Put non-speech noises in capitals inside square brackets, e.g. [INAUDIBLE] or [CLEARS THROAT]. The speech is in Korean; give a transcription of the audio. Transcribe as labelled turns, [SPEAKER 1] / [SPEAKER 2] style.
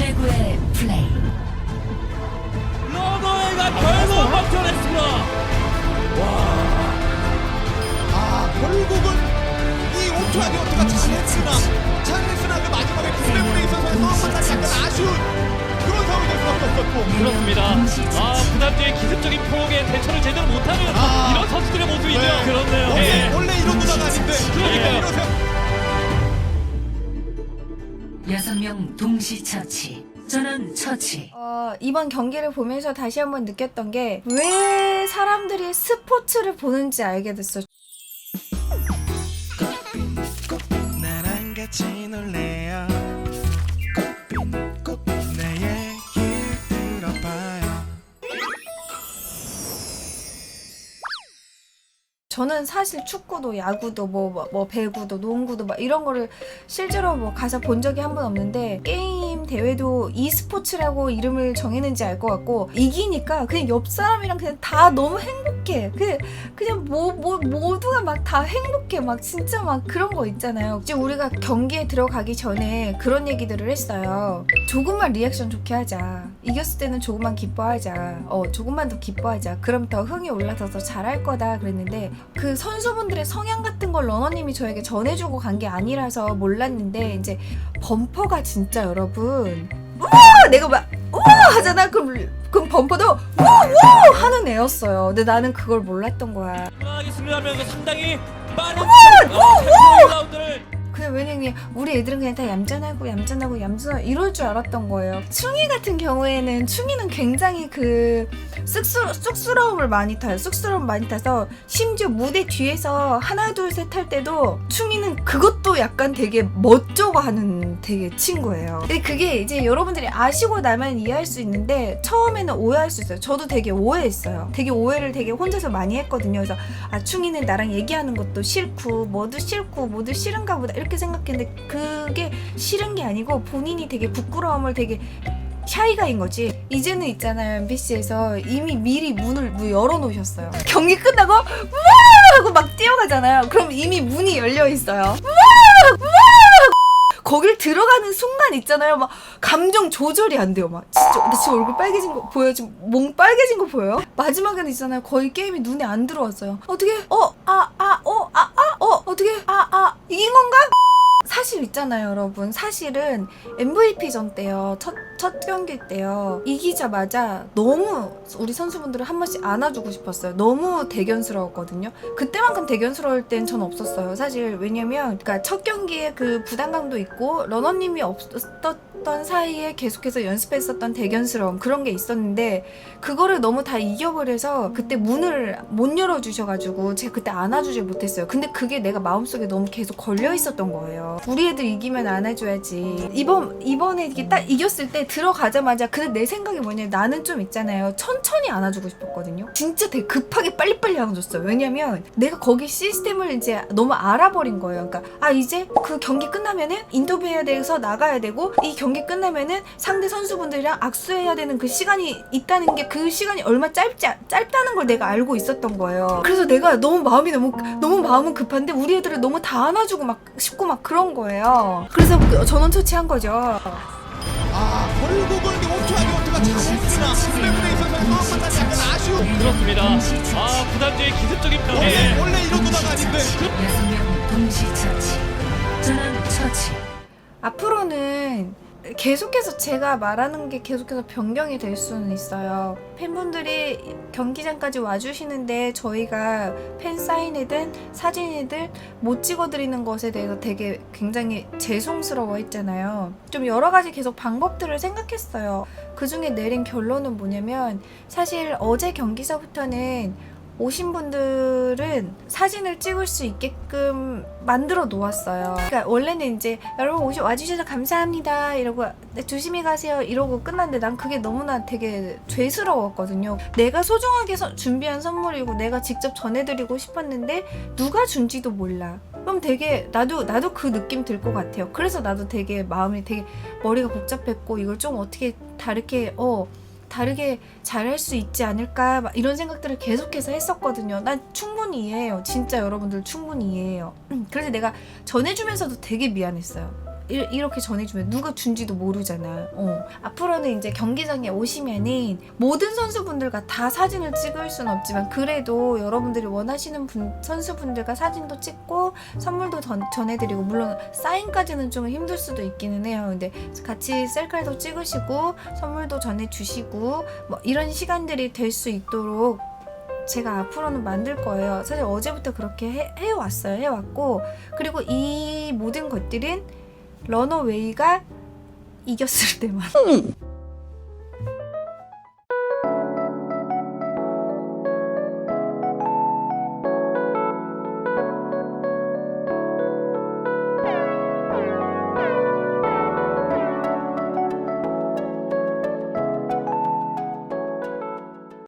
[SPEAKER 1] 최고의 플레이.
[SPEAKER 2] 러너웨이가 결국 막혀냈습니다.
[SPEAKER 3] 아 결국은 이 오투 아디오트가 잘했으나 잘했으나 그 마지막에 구레문에 있어서의 싸움은 사실 약간 아쉬운 그런 상황이 될 수밖에 없었고
[SPEAKER 2] 그렇습니다. 아 부담주의 기습적인 포격에 대처를 제대로 못하는
[SPEAKER 3] 아.
[SPEAKER 2] 이런 선
[SPEAKER 1] 5명 동시 처치. 저는 처치.
[SPEAKER 4] 어, 이번 경기를 보면서 다시 한번 느꼈던 게 왜 사람들이 스포츠를 보는지 알게 됐어.
[SPEAKER 5] 나랑 같이 놀래요
[SPEAKER 4] 저는 사실 축구도 야구도 뭐, 뭐, 뭐 배구도 농구도 막 이런 거를 실제로 뭐 가서 본 적이 한 번 없는데 게임 대회도 e스포츠라고 이름을 정했는지 알 것 같고 이기니까 그냥 옆 사람이랑 그냥 다 너무 행복 해. 그 그냥 뭐, 뭐 모두가 막 다 행복해. 막 진짜 막 그런 거 있잖아요. 이제 우리가 경기에 들어가기 전에 그런 얘기들을 했어요. 조금만 리액션 좋게 하자. 이겼을 때는 조금만 기뻐하자. 어, 조금만 더 기뻐하자. 그럼 더 흥이 올라서 더 잘할 거다. 그랬는데 그 선수분들의 성향 같은 걸 러너님이 저에게 전해주고 간 게 아니라서 몰랐는데 이제 범퍼가 진짜 여러분 우와 내가 막 우와 하잖아 그럼 그럼 범퍼도 우우 하는 애였어요. 근데 나는 그걸 몰랐던 거야.
[SPEAKER 2] 하게 승리하면서 상당히 많은 어, 라운드를
[SPEAKER 4] 그냥 왜냐면 우리 애들은 그냥 다 얌전하고 얌전하고 얌전하고 이럴 줄 알았던 거예요. 충이 같은 경우에는 충이는 굉장히 그 쑥스, 쑥스러움을 많이 타요. 쑥스러움 많이 타서 심지어 무대 뒤에서 하나 둘 셋 할 때도 충이는 그것도 약간 되게 멋져고 하는 되게 친구예요. 근데 그게 이제 여러분들이 아시고 나면 이해할 수 있는데 처음에는 오해할 수 있어요. 저도 되게 오해했어요. 되게 오해를 되게 혼자서 많이 했거든요. 그래서 아 충이는 나랑 얘기하는 것도 싫고 뭐도 싫고 뭐도 싫은가 보다 이렇게 생각했는데 그게 싫은 게 아니고 본인이 되게 부끄러움을 되게 샤이가인 거지. 이제는 있잖아요 MBC에서 이미 미리 문을 문 열어놓으셨어요. 경기 끝나고 우와 하고 막 뛰어가잖아요. 그럼 이미 문이 열려 있어요. 우와 우와 거길 들어가는 순간 있잖아요. 막 감정 조절이 안 돼요. 막 진짜 나 지금 얼굴 빨개진 거 보여요? 지금 몽 빨개진 거 보여요? 마지막에는 있잖아요. 거의 게임이 눈에 안 들어왔어요. 어떻게? 어, 아, 아, 어, 아, 아, 어, 어떻게? 아, 아, 이긴 건가? 사실 있잖아요, 여러분. 사실은 MVP 전 때요. 첫, 첫 경기 때요. 이기자마자 너무 우리 선수분들을 한 번씩 안아주고 싶었어요. 너무 대견스러웠거든요. 그때만큼 대견스러울 땐 전 없었어요. 사실 왜냐면 그러니까 첫 경기에 그 부담감도 있고 러너님이 없었던 사이에 계속해서 연습했었던 대견스러움 그런 게 있었는데 그거를 너무 다 이겨버려서 그때 문을 못 열어주셔가지고 제가 그때 안아주질 못했어요. 근데 그게 내가 마음속에 너무 계속 걸려 있었던 거예요. 우리 애들 이기면 안아줘야지. 이번 이번에 이게 딱 이겼을 때 들어가자마자 근데 내 생각이 뭐냐 나는 좀 있잖아요. 천천히 안아주고 싶었거든요. 진짜 되게 급하게 빨리빨리 안아줬어요. 왜냐면 내가 거기 시스템을 이제 너무 알아버린 거예요. 그러니까 아 이제 그 경기 끝나면은 인터뷰해야 돼서 나가야 되고 이 경기 끝나면은 상대 선수분들이랑 악수해야 되는 그 시간이 있다는 게 그 시간이 얼마 짧지 짧다는 걸 내가 알고 있었던 거예요. 그래서 내가 너무 마음이 너무 너무 마음은 급한데 우리 애들을 너무 다 안아주고 막 싶고 막 그런 거예요. 그래서 그 전원 처치한 거죠.
[SPEAKER 3] 아 결국은 이 오투 아디오트가 잘했으나 구레문에 있어서의 싸움은 사실 약간 아쉬운
[SPEAKER 2] 그렇습니다. 아 부담주의 기습적인
[SPEAKER 3] 원래,
[SPEAKER 2] 포격에
[SPEAKER 3] 원래 이런 누나가 아닌데
[SPEAKER 1] 동시 처치. 전원 처치.
[SPEAKER 4] 앞으로는 계속해서 제가 말하는 게 계속해서 변경이 될 수는 있어요. 팬분들이 경기장까지 와주시는데 저희가 팬 사인회든 사진이든 못 찍어드리는 것에 대해서 되게 굉장히 죄송스러워 했잖아요. 좀 여러 가지 계속 방법들을 생각했어요. 그 중에 내린 결론은 뭐냐면 사실 어제 경기서부터는 오신 분들은 사진을 찍을 수 있게끔 만들어 놓았어요. 그러니까 원래는 이제 여러분 오시 와주셔서 감사합니다 이러고 네, 조심히 가세요 이러고 끝났는데 난 그게 너무나 되게 죄스러웠거든요. 내가 소중하게 서- 준비한 선물이고 내가 직접 전해드리고 싶었는데 누가 준지도 몰라. 그럼 되게 나도 나도 그 느낌 들 것 같아요. 그래서 나도 되게 마음이 되게 머리가 복잡했고 이걸 좀 어떻게 다르게 어 다르게 잘할 수 있지 않을까 막 이런 생각들을 계속해서 했었거든요. 난 충분히 이해해요. 진짜 여러분들 충분히 이해해요. 음, [CLEARS THROAT] 그래서 내가 전해주면서도 되게 미안했어요. 이- 이렇게 전해주면 누가 준지도 모르잖아. 어. 앞으로는 이제 경기장에 오시면은 모든 선수분들과 다 사진을 찍을 순 없지만 그래도 여러분들이 원하시는 분, 선수분들과 사진도 찍고 선물도 전, 전해드리고 물론 사인까지는 좀 힘들 수도 있기는 해요. 근데 같이 셀카도 찍으시고 선물도 전해주시고 뭐 이런 시간들이 될 수 있도록 제가 앞으로는 만들 거예요. 사실 어제부터 그렇게 해, 해왔어요. 해왔고 그리고 이 모든 것들은 러너웨이가 이겼을 때만